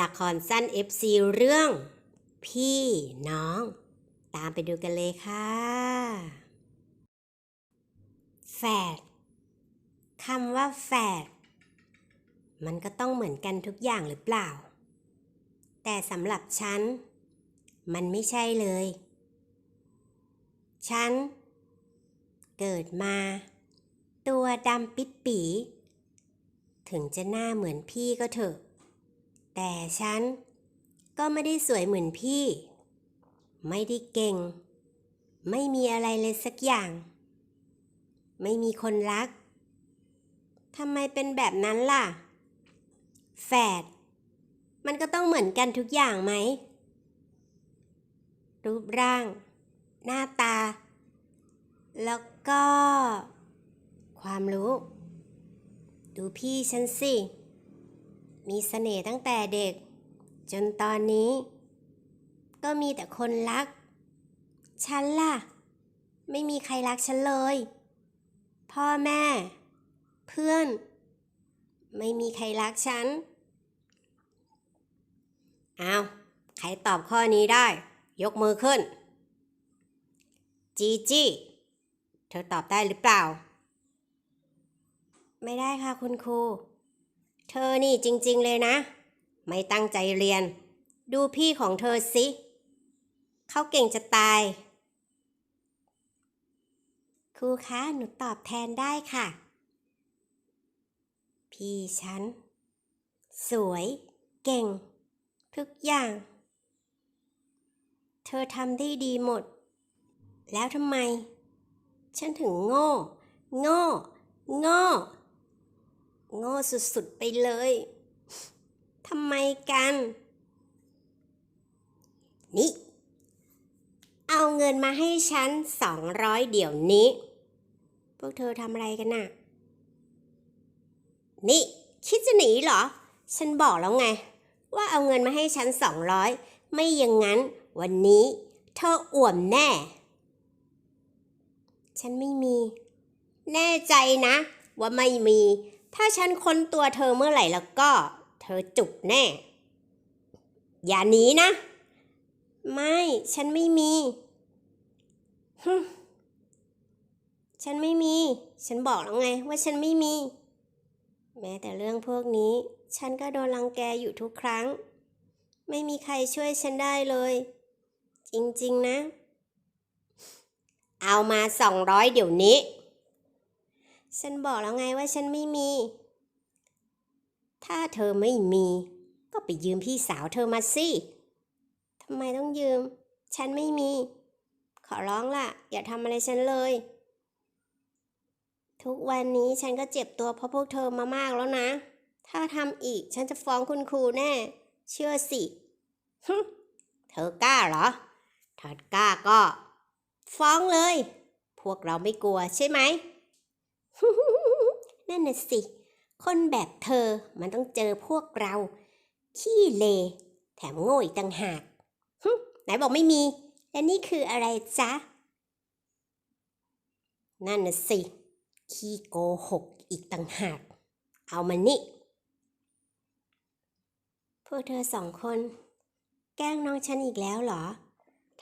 ละครสั้น FC เรื่อง พี่น้อง ตามไปดูกันเลยค่ะแฝดคำว่าแฝดมันก็ต้องเหมือนกันทุกอย่างหรือเปล่า แต่สำหรับฉัน มันไม่ใช่เลย ฉัน เกิดมา ตัวดำปิดปี ถึงจะหน้าเหมือนพี่ก็เถอะ แต่ฉันก็ไม่ได้สวยเหมือนพี่ ไม่ได้เก่ง ไม่มีอะไรเลยสักอย่าง ไม่มีคนรักทำไมเป็นแบบนั้นล่ะ แฝด มันก็ต้องเหมือนกันทุกอย่างไหม รูปร่าง หน้าตา แล้วก็ ความรู้ ดูพี่ฉันสิ มีเสน่ห์ตั้งแต่เด็ก จนตอนนี้ ก็มีแต่คนรัก ฉันล่ะ ไม่มีใครรักฉันเลย พ่อแม่ เพื่อน ไม่มีใครรักฉันเอาใครตอบข้อนี้ได้ ยกมือขึ้น จีจี้ เธอตอบได้หรือเปล่า ไม่ได้ค่ะคุณครู เธอนี่จริงๆเลยนะ ไม่ตั้งใจเรียน ดูพี่ของเธอสิเขาเก่งจะตาย ครูคะหนูตอบแทนได้ค่ะ พี่ฉัน สวย เก่ง ทุกอย่าง เธอทำได้ดีหมด แล้วทำไม ฉันถึงโง่ โง่ โง่ โง่สุดๆไปเลย ทำไมกัน นี่ เอาเงินมาให้ฉันสองร้อยเดี๋ยวนี้ พวกเธอทำอะไรกันน่ะ นี่ คิดจะหนีเหรอ ฉันบอกแล้วไง ว่าเอาเงินมาให้ฉันสองร้อยไม่อย่างนั้น วันนี้เธออ่วมแน่ ฉันไม่มี แน่ใจนะ ว่าไม่มี ถ้าฉันค้นตัวเธอเมื่อไหร่แล้วก็ เธอจุกแน่ อย่าหนีนะ ไม่ฉันไม่มีฮึฉันไม่มี ฉันบอกแล้วไงว่าฉันไม่มี แม้แต่เรื่องพวกนี้ ฉันก็โดนรังแกอยู่ทุกครั้ง ไม่มีใครช่วยฉันได้เลย จริงๆนะ เอามาสองร้อยเดี๋ยวนี้ ฉันบอกแล้วไงว่าฉันไม่มี ถ้าเธอไม่มี ก็ไปยืมพี่สาวเธอมาสิทำไมต้องยืม ฉันไม่มี ขอร้องล่ะ อย่าทำอะไรฉันเลย ทุกวันนี้ฉันก็เจ็บตัวเพราะพวกเธอมามากแล้วนะ ถ้าทำอีกฉันจะฟ้องคุณครูแน่ เชื่อสิเธอกล้าเหรอ ถ้ากล้าก็ ฟ้องเลย พวกเราไม่กลัวใช่ไหม นั่นน่ะสิ คนแบบเธอมันต้องเจอพวกเรา ขี้เล แถมโง่อีกต่างหากไหนบอกไม่มี และนี่คืออะไรจ๊ะ นั่นน่ะสิ ขี้โกหกอีกต่างหาก เอามานี่ พวกเธอสองคน แกล้งน้องฉันอีกแล้วเหรอ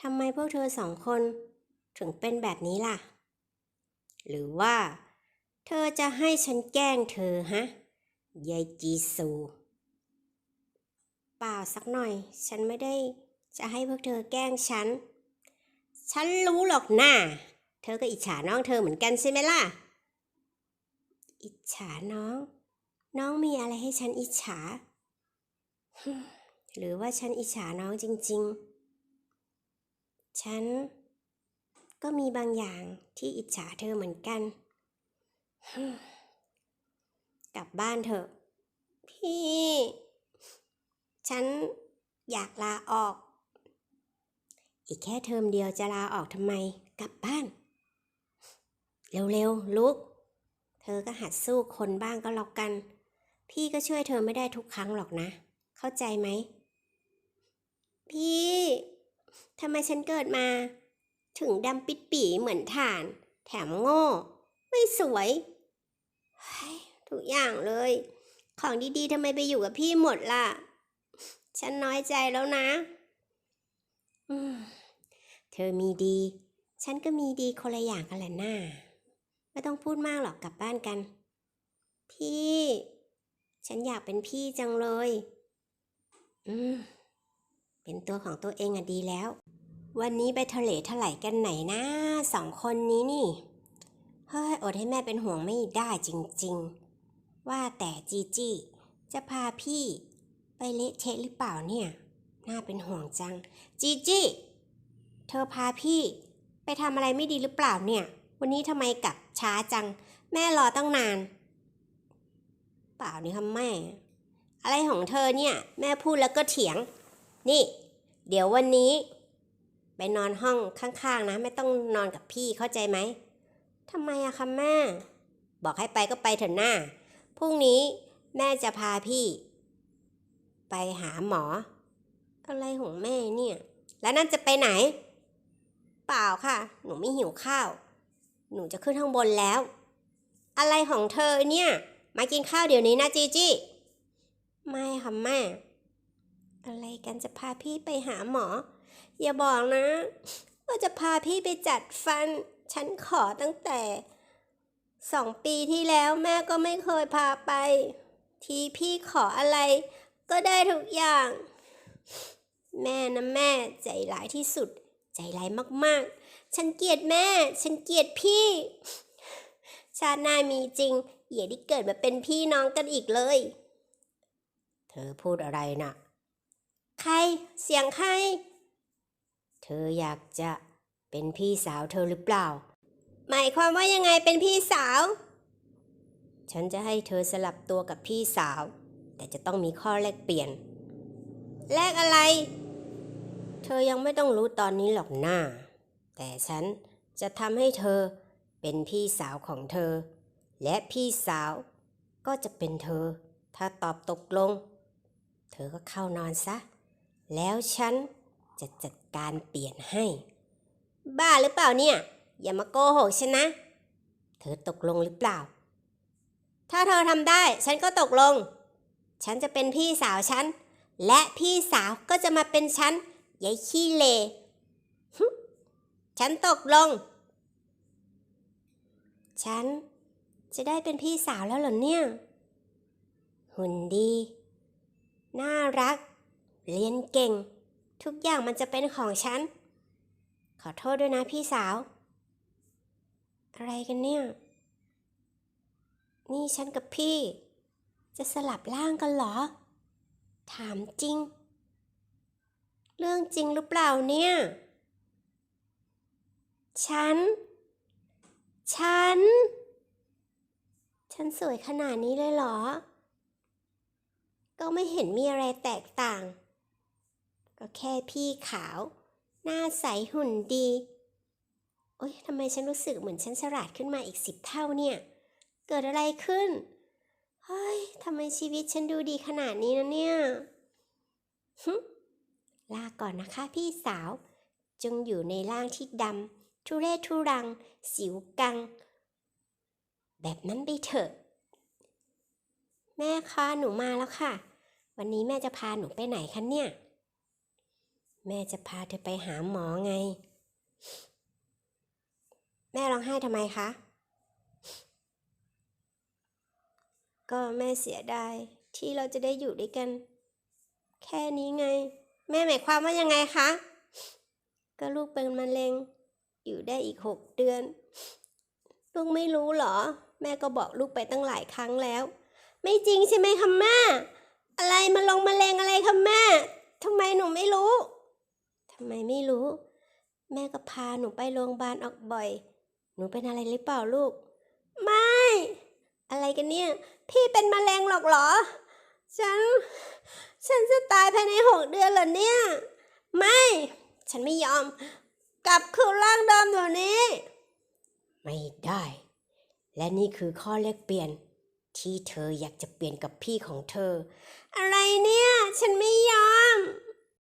ทำไมพวกเธอสองคน ถึงเป็นแบบนี้ล่ะ หรือว่า เธอจะให้ฉันแกล้งเธอฮะ ยายจีซู เปล่าสักหน่อย ฉันไม่ได้จะให้พวกเธอแกล้งฉัน ฉันรู้หรอกนะ่าเธอก็อิจฉาน้องเธอเหมือนกันใช่ไหมล่ะ อิจฉาน้อง น้องมีอะไรให้ฉันอิจฉา หรือว่าฉันอิจฉาน้องจริง ๆ ฉันก็มีบางอย่างที่อิจฉาเธอเหมือนกัน กลับบ้านเถอะ พี่ ฉันอยากลาออก อีกแค่เทอมเดียวจะลาออกทำไม กลับบ้าน เร็วๆ ลุก เธอก็หัดสู้คนบ้างก็แล้วกัน พี่ก็ช่วยเธอไม่ได้ทุกครั้งหรอกนะ เข้าใจไหม พี่ทำไมฉันเกิดมา ถึงดำปิดปีเหมือนถ่าน แถมโง่ ไม่สวย ทุกอย่างเลย ของดีๆทำไมไปอยู่กับพี่หมดล่ะ ฉันน้อยใจแล้วนะ เธอมีดี ฉันก็มีดีคนละอย่างกันแหละหน้า ไม่ต้องพูดมากหรอกกลับบ้านกัน พี่ ฉันอยากเป็นพี่จังเลย อืม เป็นตัวของตัวเองอะดีแล้ว วันนี้ไปทะเลถลายกันไหนนะสองคนนี้นี่ เฮ้ยอดให้แม่เป็นห่วงไม่ได้จริงๆ ว่าแต่จีจี้จะพาพี่ไปเละเทะหรือเปล่าเนี่ย น่าเป็นห่วงจัง จีจี้เธอพาพี่ไปทำอะไรไม่ดีหรือเปล่าเนี่ย วันนี้ทำไมกลับช้าจัง แม่รอตั้งนาน เปล่านี่ค่ะแม่ อะไรของเธอเนี่ย แม่พูดแล้วก็เถียง นี่ เดี๋ยววันนี้ ไปนอนห้องข้างๆนะ ไม่ต้องนอนกับพี่เข้าใจไหม ทำไมอะคะแม่ บอกให้ไปก็ไปเถอะหน้า พรุ่งนี้แม่จะพาพี่ ไปหาหมอ อะไรของแม่เนี่ย แล้วนั่นจะไปไหน เปล่าค่ะ หนูไม่หิวข้าว หนูจะขึ้นข้างบนแล้ว อะไรของเธอเนี่ย มากินข้าวเดี๋ยวนี้นะจีจี้ไม่ค่ะแม่ อะไรกันจะพาพี่ไปหาหมอ อย่าบอกนะ ว่าจะพาพี่ไปจัดฟัน ฉันขอตั้งแต่สองปีที่แล้วแม่ก็ไม่เคยพาไป ทีพี่ขออะไร ก็ได้ทุกอย่าง แม่นะแม่ใจร้ายที่สุด ใจร้ายมากๆ ฉันเกลียดแม่ ฉันเกลียดพี่ ชาติหน้ามีจริงอย่าได้เกิดมาเป็นพี่น้องกันอีกเลย เธอพูดอะไรนะ่ะ ใคร เสียงใคร เธออยากจะ เป็นพี่สาวเธอหรือเปล่า หมายความว่ายังไงเป็นพี่สาว ฉันจะให้เธอสลับตัวกับพี่สาว แต่จะต้องมีข้อแลกเปลี่ยน แลกอะไร เธอยังไม่ต้องรู้ตอนนี้หรอกหน้า แต่ฉันจะทำให้เธอเป็นพี่สาวของเธอ และพี่สาวก็จะเป็นเธอ ถ้าตอบตกลง เธอก็เข้านอนซะ แล้วฉันจะจัดการเปลี่ยนให้ บ้าหรือเปล่าเนี่ย อย่ามาโกหกฉันนะ เธอตกลงหรือเปล่า ถ้าเธอทำได้ฉันก็ตกลง ฉันจะเป็นพี่สาวฉัน และพี่สาวก็จะมาเป็นฉันยายขี้เลฉันตกลง ฉันจะได้เป็นพี่สาวแล้วเหรอเนี่ย หุ่นดี น่ารัก เรียนเก่ง ทุกอย่างมันจะเป็นของฉัน ขอโทษด้วยนะพี่สาว อะไรกันเนี่ย นี่ฉันกับพี่ จะสลับร่างกันเหรอ ถามจริง เรื่องจริงหรือเปล่าเนี่ย ฉัน ฉัน ฉันสวยขนาดนี้เลยเหรอ ก็ไม่เห็นมีอะไรแตกต่าง ก็แค่พี่ขาว หน้าใสหุ่นดี โอ๊ยทำไมฉันรู้สึกเหมือนฉันฉลาดขึ้นมาอีกสิบเท่าเนี่ย เกิดอะไรขึ้น เฮ้ยทำไมชีวิตฉันดูดีขนาดนี้นะเนี่ยฮึลาก่อนนะคะพี่สาว จงอยู่ในร่างที่ดำทุเรศทุรัง สิวกัง แบบนั้นไปเถอะ แม่คะหนูมาแล้วค่ะ วันนี้แม่จะพาหนูไปไหนคะเนี่ย แม่จะพาเธอไปหาหมอไง แม่ร้องไห้ทำไมคะ ก็แม่เสียดายที่เราจะได้อยู่ด้วยกัน แค่นี้ไง แม่หมายความว่ายังไงคะ ก็ลูกเป็นมะเร็ง อยู่ได้อีกหกเดือน ลูกไม่รู้เหรอ แม่ก็บอกลูกไปตั้งหลายครั้งแล้ว ไม่จริงใช่ไหมคะแม่อะไรมาลงมะเร็งอะไรคะแม่ทำไมหนูไม่รู้ำไมไม่รู้ แม่ก็พาหนูไปโรงพยาบาลออกบ่อย หนูเป็นอะไรหรือเปล่าลูก ไม่ อะไรกันเนี่ย พี่เป็นมะเร็งหรอกเหรอ ฉัน ฉันจะตายภายในหกเดือนเหรอเนี่ย ไม่ ฉันไม่ยอม กลับคืนร่างเดิมเดี๋ยวนี้ ไม่ได้ และนี่คือข้อแลกเปลี่ยนที่เธออยากจะเปลี่ยนกับพี่ของเธอ อะไรเนี่ย ฉันไม่ยอม